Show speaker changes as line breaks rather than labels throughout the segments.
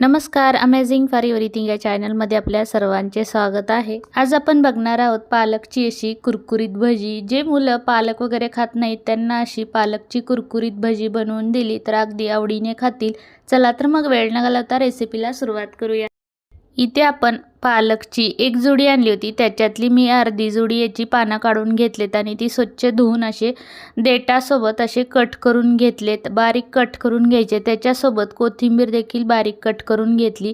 नमस्कार amazing for everything या चॅनलमध्ये आपल्या सर्वांचे स्वागत आहे. आज आपण बघणार आहोत पालकची अशी कुरकुरीत भजी. जे मुलं पालक वगैरे खात नाहीत त्यांना अशी पालकची कुरकुरीत भजी बनवून दिली तर अगदी आवडीने खातील. चला तर मग वेळ न घालवता रेसिपीला सुरुवात करूया. इथे आपण पालकची एक जुडी आणली होती. त्याच्यातली मी अर्धी जुडी याची पानं काढून घेतलेत आणि ती स्वच्छ धुवून असे देटासोबत असे कट करून घेतलेत. बारीक कट करून घ्यायचे. त्याच्यासोबत कोथिंबीर देखील बारीक कट करून घेतली.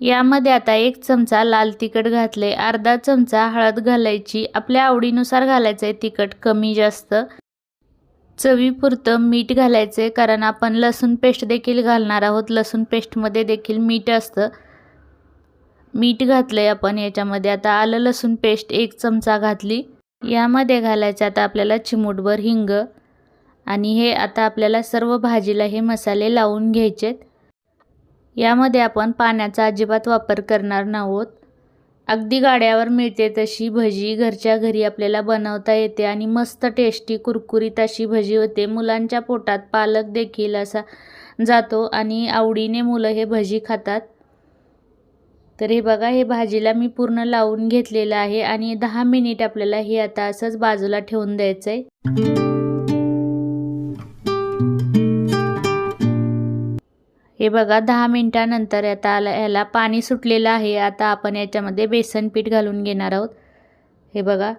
यामध्ये आता एक चमचा लाल तिखट घातले अर्धा चमचा हळद घालायची. आपल्या आवडीनुसार घालायचं आहे तिखट कमी जास्त. चवीपुरतं मीठ घालायचं आहे कारण आपण लसूण पेस्ट देखील घालणार आहोत. लसूण पेस्टमध्ये देखील मीठ असतं. मीठ घातलं आहे आपण याच्यामध्ये. आता आलं लसूण पेस्ट एक चमचा घातली. यामध्ये घालायचं आता आपल्याला चिमूटभर हिंग. आणि हे आता आपल्याला सर्व भाजीला हे मसाले लावून घ्यायचेत. यामध्ये आपण पाण्याचा अजिबात वापर करणार नाहोत. अगदी गाड्यावर मिळते तशी भजी. घरच्या घरी आपल्याला बनवता येते आणि मस्त टेस्टी कुरकुरीत अशी भजी होते. मुलांच्या पोटात पालक देखील असा जातो आणि आवडीने मुलं हे भजी खातात. तर हे बघा हे भाजीला मी पूर्ण लावून घेतलेलं आहे आणि दहा मिनिट आपल्याला हे आता असंच बाजूला ठेवून द्यायचं आहे हे बघा दहा मिनिटानंतर आता आला ह्याला पाणी सुटलेलं आहे. आता आपण याच्यामध्ये बेसन पीठ घालून घेणार आहोत. हे बघा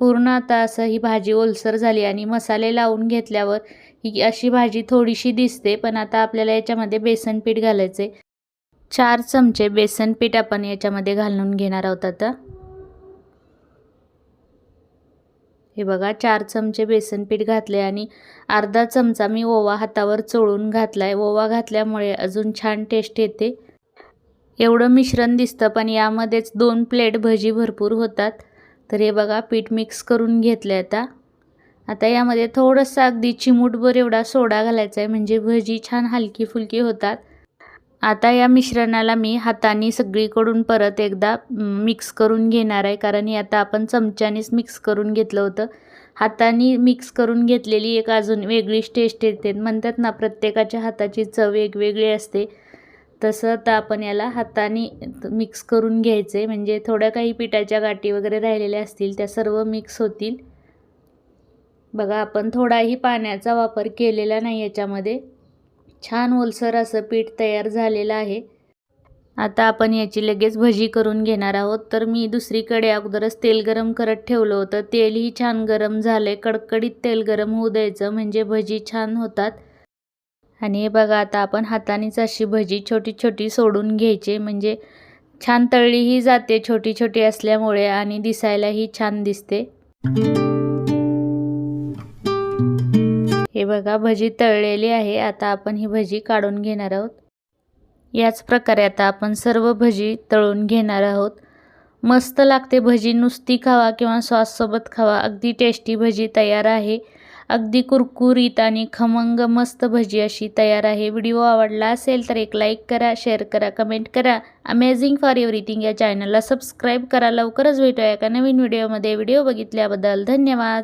पूर्ण आता असं ही भाजी ओलसर झाली आणि मसाले लावून घेतल्यावर ही अशी भाजी थोडीशी दिसते पण आता आपल्याला याच्यामध्ये बेसन पीठ घालायचं आहे चार चमचे बेसन पीठ आपण याच्यामध्ये घालून घेणार आहोत आता. हे बघा चार चमचे बेसन पीठ घातले आणि अर्धा चमचा मी ओवा हातावर चोळून घातला आहे ओवा घातल्यामुळे अजून छान टेस्ट येते. एवढं मिश्रण दिसतं पण यामध्येच दोन प्लेट भजी भरपूर होतात. तर हे बघा पीठ मिक्स करून घेतलं आता. आता यामध्ये थोडंसं अगदी चिमूटभर एवढा सोडा घालायचा आहे म्हणजे भजी छान हलकी फुलकी होतात. आता या मिश्रणाला मी हाताने सगळीकडून परत एकदा मिक्स करून घेणार आहे. कारण हे आता आपण चमच्यानेच मिक्स करून घेतलं होतं. हाताने मिक्स करून घेतलेली एक अजून वेगळीच टेस्ट येते. म्हणतात ना प्रत्येकाच्या हाताची चव वेगवेगळी असते. तसं तर आपण याला हाताने मिक्स करून घ्यायचे. म्हणजे थोड्या काही पिठाच्या गाठी वगैरे राहिलेल्या असतील त्या सर्व मिक्स होतील. बघा आपण थोडाही पाण्याचा वापर केलेला नाही याच्यामध्ये. छान ओलसर असं पीठ तयार झालेलं आहे. आता आपण याची लगेच भजी करून घेणार आहोत. तर मी दुसरीकडे अगोदरच तेल गरम करत ठेवलं होतं. तेलही छान गरम झालं आहे कडकडीत तेल गरम होऊ द्यायचं म्हणजे भजी छान होतात. आणि हे बघा आता आपण हातानेच अशी भजी छोटी छोटी सोडून घ्यायची म्हणजे छान तळलीही जाते छोटी छोटी असल्यामुळे आणि दिसायलाही छान दिसते. हे बघा भजी तळलेली आहे. आता आपण ही भजी काढून घेणार आहोत. याच प्रकारे आता आपण सर्व भजी तळून घेणार आहोत. मस्त लागते भजी. नुसती खावा किंवा सॉससोबत खावा. अगदी टेस्टी भजी तयार आहे. अगदी कुरकुरीत आणि खमंग मस्त भजी अशी तयार आहे. व्हिडिओ आवडला असेल तर एक लाईक करा शेअर करा कमेंट करा. अमेझिंग फॉर एव्हरीथिंग या चॅनलला सबस्क्राईब करा. लवकरच भेटूया एका नवीन व्हिडिओमध्ये व्हिडिओ बघितल्याबद्दल धन्यवाद.